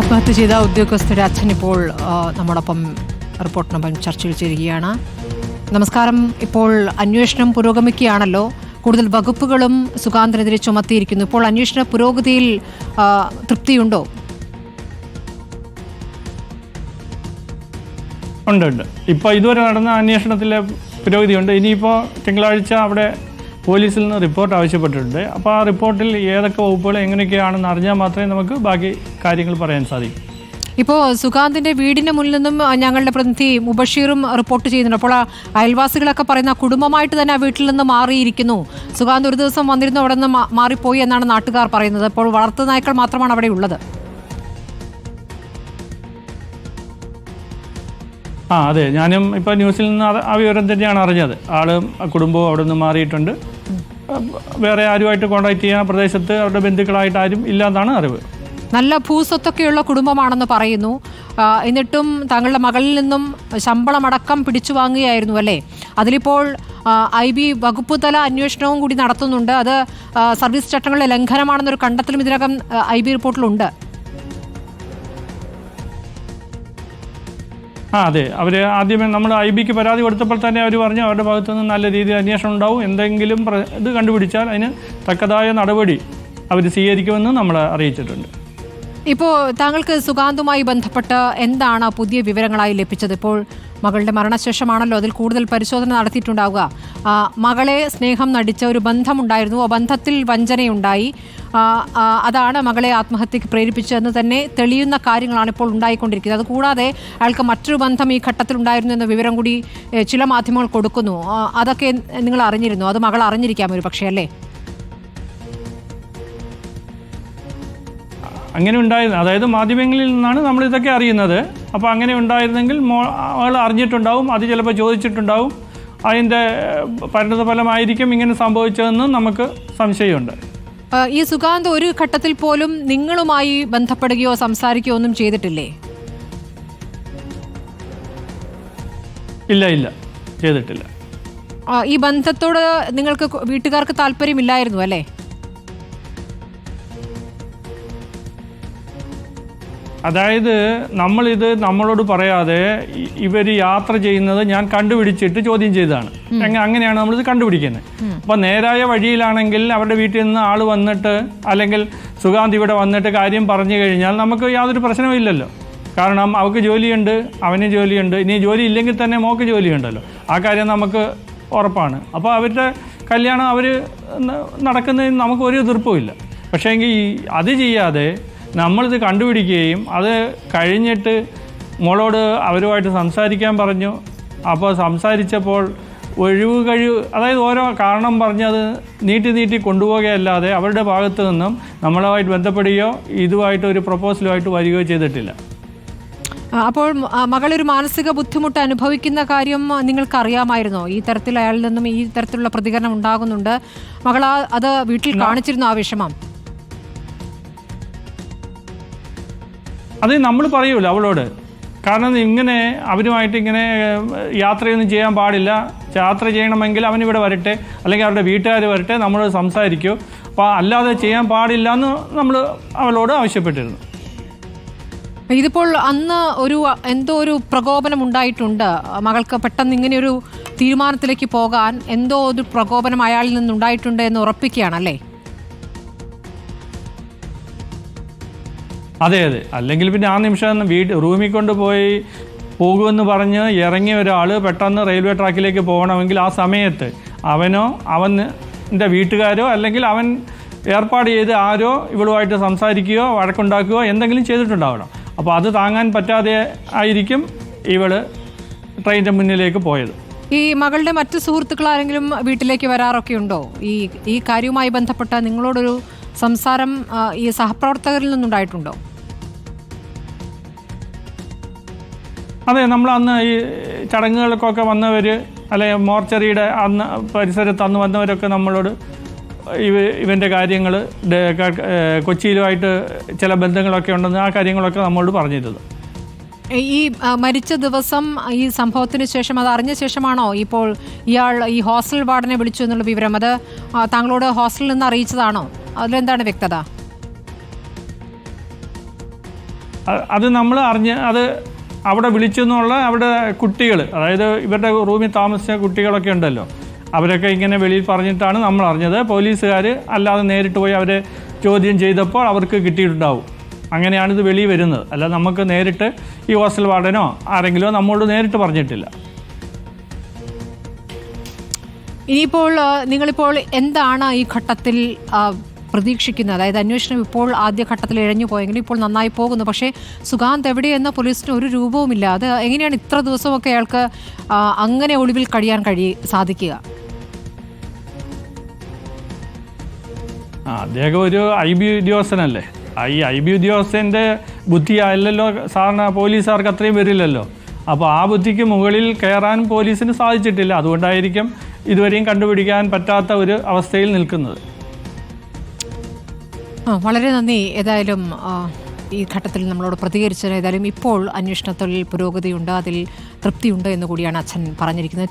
ആത്മഹത്യ ചെയ്ത ഉദ്യോഗസ്ഥരുടെ അച്ഛൻ ഇപ്പോൾ നമ്മോടൊപ്പം റിപ്പോർട്ടിനൊപ്പം ചർച്ചയിൽ ചേരുകയാണ് നമസ്കാരം. ഇപ്പോൾ അന്വേഷണം പുരോഗമിക്കുകയാണല്ലോ. കൂടുതൽ വകുപ്പുകളും സുഖാന്തനെതിരെ ചുമത്തിയിരിക്കുന്നു. ഇപ്പോൾ അന്വേഷണ പുരോഗതിയിൽ തൃപ്തിയുണ്ടോ? ഉണ്ട് ഉണ്ട്. ഇപ്പോൾ ഇതുവരെ നടന്ന അന്വേഷണത്തിലെ പുരോഗതിയുണ്ട്. ഇനിയിപ്പോൾ തിങ്കളാഴ്ച അവിടെ പോലീസിൽ നിന്ന് റിപ്പോർട്ട് ആവശ്യപ്പെട്ടിട്ടുണ്ട്. അപ്പോൾ ആ റിപ്പോർട്ടിൽ ഏതൊക്കെ വകുപ്പുകൾ എങ്ങനെയൊക്കെയാണെന്ന് അറിഞ്ഞാൽ മാത്രമേ നമുക്ക് ബാക്കി കാര്യങ്ങൾ പറയാൻ സാധിക്കും. ഇപ്പോൾ സുഗാന്തിന്റെ വീടിന് മുന്നിൽ നിന്നും ഞങ്ങളുടെ പ്രതിനിധി മുബഷീറും റിപ്പോർട്ട് ചെയ്യുന്നുണ്ട്. അപ്പോൾ ആ അയൽവാസികളൊക്കെ പറയുന്ന കുടുംബമായിട്ട് തന്നെ ആ വീട്ടിൽ നിന്ന് മാറിയിരിക്കുന്നു. സുഗാന്ത് ഒരു ദിവസം വന്നിരുന്നു അവിടെ നിന്ന് മാറിപ്പോയി എന്നാണ് നാട്ടുകാർ പറയുന്നത്. അപ്പോൾ വളർത്തു നായ്ക്കൾ മാത്രമാണ് അവിടെ ഉള്ളത്. ആ അതെ. ഞാനും ഇപ്പോൾ ന്യൂസിൽ നിന്ന് ആ വിവരം തന്നെയാണ് അറിഞ്ഞത്. ആളും കുടുംബവും അവിടെ നിന്ന് മാറിയിട്ടുണ്ട്. വേറെ ആരുമായിട്ട് കോൺടാക്ട് ചെയ്യാൻ പ്രദേശത്ത് അവരുടെ ബന്ധുക്കളായിട്ട് ആരും ഇല്ലാന്നാണ് അറിവ്. നല്ല ഭൂസ്വത്തൊക്കെയുള്ള കുടുംബമാണെന്ന് പറയുന്നു. എന്നിട്ടും താങ്കളുടെ മകളിൽ നിന്നും ശമ്പളമടക്കം പിടിച്ചു വാങ്ങുകയായിരുന്നു അല്ലേ? അതിലിപ്പോൾ ഐ ബി വകുപ്പ് തല അന്വേഷണവും കൂടി നടത്തുന്നുണ്ട്. അത് സർവീസ് ചട്ടങ്ങളുടെ ലംഘനമാണെന്നൊരു കണ്ടെത്തലും ഇതിനകം ഐ ബി റിപ്പോർട്ടിലുണ്ട്. ആ അതെ. അവർ ആദ്യമേ നമ്മൾ ഐ ബിക്ക് പരാതി കൊടുത്തപ്പോൾ തന്നെ അവർ പറഞ്ഞു അവരുടെ ഭാഗത്തു നിന്ന് നല്ല രീതിയിൽ അന്വേഷണം ഉണ്ടാവും. എന്തെങ്കിലും ഇത് കണ്ടുപിടിച്ചാൽ അതിന് തക്കതായ നടപടി അവർ സ്വീകരിക്കുമെന്ന് നമ്മളെ അറിയിച്ചിട്ടുണ്ട്. ഇപ്പോൾ താങ്കൾക്ക് സുഗാന്തുമായി ബന്ധപ്പെട്ട് എന്താണ് പുതിയ വിവരങ്ങളായി ലഭിച്ചത്? ഇപ്പോൾ മകളുടെ മരണശേഷമാണല്ലോ അതിൽ കൂടുതൽ പരിശോധന നടത്തിയിട്ടുണ്ടാവുക. മകളെ സ്നേഹം നടിച്ച ഒരു ബന്ധമുണ്ടായിരുന്നു. ആ ബന്ധത്തിൽ വഞ്ചനയുണ്ടായി. അതാണ് മകളെ ആത്മഹത്യക്ക് പ്രേരിപ്പിച്ചതെന്ന് തന്നെ തെളിയുന്ന കാര്യങ്ങളാണ് ഇപ്പോൾ ഉണ്ടായിക്കൊണ്ടിരിക്കുന്നത്. അതുകൂടാതെ അയാൾക്ക് മറ്റൊരു ബന്ധം ഈ ഘട്ടത്തിൽ ഉണ്ടായിരുന്നു എന്ന വിവരം കൂടി ചില മാധ്യമങ്ങൾ കൊടുക്കുന്നു. അതൊക്കെ നിങ്ങൾ അറിഞ്ഞിരുന്നു. അത് മകൾ അറിഞ്ഞിരിക്കാം ഒരു പക്ഷേ അല്ലേ? അങ്ങനെ ഉണ്ടായിരുന്നു അതായത് മാധ്യമങ്ങളിൽ നിന്നാണ് നമ്മൾ ഇതൊക്കെ അറിയുന്നത്. അപ്പോൾ അങ്ങനെ ഉണ്ടായിരുന്നെങ്കിൽ മോ ആൾ അറിഞ്ഞിട്ടുണ്ടാവും അത് ചിലപ്പോൾ ചോദിച്ചിട്ടുണ്ടാവും. അതിന്റെ പരിണത ഫലമായിരിക്കും ഇങ്ങനെ സംഭവിച്ചതെന്ന് നമുക്ക് സംശയമുണ്ട്. ഈ സുഗാന്ത് ഒരു ഘട്ടത്തിൽ പോലും നിങ്ങളുമായി ബന്ധപ്പെടുകയോ സംസാരിക്കുകയോ ഒന്നും ചെയ്തിട്ടില്ലേ? ഇല്ല ഇല്ല. ചെയ്തിട്ടില്ല. ഈ ബന്ധത്തോട് നിങ്ങൾക്ക് വീട്ടുകാർക്ക് താല്പര്യമില്ലായിരുന്നു അല്ലേ? അതായത് നമ്മളിത് നമ്മളോട് പറയാതെ ഇവർ യാത്ര ചെയ്യുന്നത് ഞാൻ കണ്ടുപിടിച്ചിട്ട് ചോദ്യം ചെയ്തതാണ്. അങ്ങ- അങ്ങനെയാണ് നമ്മളിത് കണ്ടുപിടിക്കുന്നത്. അപ്പോൾ നേരായ വഴിയിലാണെങ്കിൽ അവരുടെ വീട്ടിൽ നിന്ന് ആൾ വന്നിട്ട് അല്ലെങ്കിൽ സുഗാന്ത് ഇവിടെ വന്നിട്ട് കാര്യം പറഞ്ഞു കഴിഞ്ഞാൽ നമുക്ക് യാതൊരു പ്രശ്നവും ഇല്ലല്ലോ. കാരണം അവൾക്ക് ജോലിയുണ്ട് അവന് ജോലിയുണ്ട് ഇനി ജോലി ഇല്ലെങ്കിൽ തന്നെ മോക്ക് ജോലിയുണ്ടല്ലോ. ആ കാര്യം നമുക്ക് ഉറപ്പാണ്. അപ്പോൾ അവരുടെ കല്യാണം അവർ നടക്കുന്നതിന് നമുക്ക് ഒരു എതിർപ്പുമില്ല പക്ഷേ എങ്കിൽ അത് ചെയ്യാതെ നമ്മളിത് കണ്ടുപിടിക്കുകയും അത് കഴിഞ്ഞിട്ട് മോളോട് അവരുമായിട്ട് സംസാരിക്കാൻ പറഞ്ഞു. അപ്പോൾ സംസാരിച്ചപ്പോൾ ഒഴിവ് കഴിവ് അതായത് ഓരോ കാരണം പറഞ്ഞ് അത് നീട്ടി നീട്ടി കൊണ്ടുപോവുകയല്ലാതെ അവരുടെ ഭാഗത്ത് നിന്നും നമ്മളുമായിട്ട് ബന്ധപ്പെടുകയോ ഇതുമായിട്ട് ഒരു പ്രപ്പോസലുമായിട്ട് വരികയോ ചെയ്തിട്ടില്ല. അപ്പോൾ മകളൊരു മാനസിക ബുദ്ധിമുട്ട് അനുഭവിക്കുന്ന കാര്യം നിങ്ങൾക്ക് അറിയാമായിരുന്നോ ഈ തരത്തിൽ അയാളിൽ നിന്നും ഈ തരത്തിലുള്ള പ്രതികരണം ഉണ്ടാകുന്നുണ്ട്. മകൾ അത് വീട്ടിൽ കാണിച്ചിരുന്നു ആ വിഷമം? അത് നമ്മൾ പറയൂല അവളോട്. കാരണം ഇങ്ങനെ അവരുമായിട്ട് ഇങ്ങനെ യാത്രയൊന്നും ചെയ്യാൻ പാടില്ല. യാത്ര ചെയ്യണമെങ്കിൽ അവനിവിടെ വരട്ടെ അല്ലെങ്കിൽ അവരുടെ വീട്ടുകാർ വരട്ടെ നമ്മൾ സംസാരിക്കൂ. അപ്പോൾ അല്ലാതെ ചെയ്യാൻ പാടില്ല എന്ന് നമ്മൾ അവളോട് ആവശ്യപ്പെട്ടിരുന്നു. ഇതിപ്പോൾ അന്ന് ഒരു എന്തോ ഒരു പ്രകോപനം ഉണ്ടായിട്ടുണ്ട്. മകൾക്ക് പെട്ടെന്ന് ഇങ്ങനെ ഒരു തീരുമാനത്തിലേക്ക് പോകാൻ എന്തോ ഒരു പ്രകോപനം അയാളിൽ നിന്നുണ്ടായിട്ടുണ്ട് എന്ന് ഉറപ്പിക്കുകയാണല്ലേ? അതെ അതെ. അല്ലെങ്കിൽ പിന്നെ ആ നിമിഷം വീട് റൂമിൽ കൊണ്ടുപോയി പോകുമെന്ന് പറഞ്ഞ് ഇറങ്ങിയ ഒരാൾ പെട്ടെന്ന് റെയിൽവേ ട്രാക്കിലേക്ക് പോകണമെങ്കിൽ ആ സമയത്ത് അവനോ അവന്റെ വീട്ടുകാരോ അല്ലെങ്കിൽ അവൻ ഏർപ്പാട് ചെയ്ത് ആരോ ഇവളുമായിട്ട് സംസാരിക്കുകയോ വഴക്കുണ്ടാക്കുകയോ എന്തെങ്കിലും ചെയ്തിട്ടുണ്ടാവണം. അപ്പോൾ അത് താങ്ങാൻ പറ്റാതെ ആയിരിക്കും ഇവൾ ട്രെയിനിന്റെ മുന്നിലേക്ക് പോയത്. ഈ മകളുടെ മറ്റു സുഹൃത്തുക്കൾ ആരെങ്കിലും വീട്ടിലേക്ക് വരാറൊക്കെ ഉണ്ടോ? ഈ ഈ കാര്യവുമായി ബന്ധപ്പെട്ട നിങ്ങളോടൊരു സംസാരം ഈ സഹപ്രവർത്തകരിൽ നിന്നുണ്ടായിട്ടുണ്ടോ? അതെ നമ്മൾ അന്ന് ഈ ചടങ്ങുകൾക്കൊക്കെ വന്നവർ അല്ലെങ്കിൽ മോർച്ചറിയുടെ അന്ന് പരിസരത്ത് അന്ന് വന്നവരൊക്കെ നമ്മളോട് ഇവ ഇവന്റെ കാര്യങ്ങൾ കൊച്ചിയിലുമായിട്ട് ചില ബന്ധങ്ങളൊക്കെ ഉണ്ടെന്ന് ആ കാര്യങ്ങളൊക്കെ നമ്മളോട് പറഞ്ഞിരുന്നത് ഈ മരിച്ച ദിവസം ഈ സംഭവത്തിന് ശേഷം അത് അറിഞ്ഞ ശേഷമാണോ ഇപ്പോൾ ഇയാൾ ഈ ഹോസ്റ്റൽ വാർഡനെ വിളിച്ചു എന്നുള്ള വിവരം? അത് താങ്കളോട് ഹോസ്റ്റലിൽ നിന്ന് അറിയിച്ചതാണോ? അതിലെന്താണ് വ്യക്തത? അത് നമ്മൾ അറിഞ്ഞ് അത് അവിടെ വിളിച്ചെന്നുള്ള അവിടെ കുട്ടികൾ അതായത് ഇവരുടെ റൂമിൽ താമസിച്ച കുട്ടികളൊക്കെ ഉണ്ടല്ലോ. അവരൊക്കെ ഇങ്ങനെ വെളിയിൽ പറഞ്ഞിട്ടാണ് നമ്മൾ അറിഞ്ഞത്. പോലീസുകാർ അല്ലാതെ നേരിട്ട് പോയി അവരെ ചോദ്യം ചെയ്തപ്പോൾ അവർക്ക് കിട്ടിയിട്ടുണ്ടാവും. അങ്ങനെയാണ് ഇത് വെളിയിൽ വരുന്നത്. അല്ല നമുക്ക് നേരിട്ട് ഈ ഹോസ്റ്റൽ വാർഡനോ ആരെങ്കിലും നമ്മളോട് നേരിട്ട് പറഞ്ഞിട്ടില്ല. ഇനിയിപ്പോൾ നിങ്ങളിപ്പോൾ എന്താണ് ഈ ഘട്ടത്തിൽ പ്രതീക്ഷിക്കുന്നത് അതായത് അന്വേഷണം ഇപ്പോൾ ആദ്യഘട്ടത്തിൽ ഇഴഞ്ഞു പോയെങ്കിലും ഇപ്പോൾ നന്നായി പോകുന്നു. പക്ഷേ സുഗാന്ത് എവിടെയെന്ന പോലീസിന് ഒരു രൂപവുമില്ല. അത് എങ്ങനെയാണ് ഇത്ര ദിവസമൊക്കെ അയാൾക്ക് അങ്ങനെ ഒളിവിൽ കഴിയാൻ കഴി സാധിക്കുക? അദ്ദേഹം ഒരു ഐ ബി ഉദ്യോഗസ്ഥനല്ലേ? ഈ ഐ ബി ഉദ്യോഗസ്ഥന്റെ ബുദ്ധി അല്ലല്ലോ സാറിന് പോലീസുകാർക്ക് അത്രയും വരില്ലല്ലോ. അപ്പോൾ ആ ബുദ്ധിക്ക് മുകളിൽ കയറാൻ പോലീസിന് സാധിച്ചിട്ടില്ല. അതുകൊണ്ടായിരിക്കും ഇതുവരെയും കണ്ടുപിടിക്കാൻ പറ്റാത്ത ഒരു അവസ്ഥയിൽ നിൽക്കുന്നത്. വളരെ നന്ദി. ഏതായാലും ഈ ഘട്ടത്തിൽ നമ്മളോട് പ്രതികരിച്ചത് ഏതായാലും ഇപ്പോൾ അന്വേഷണത്തിൽ പുരോഗതിയുണ്ട് അതിൽ തൃപ്തിയുണ്ട് എന്ന് കൂടിയാണ് അച്ഛൻ പറഞ്ഞിരിക്കുന്നത്.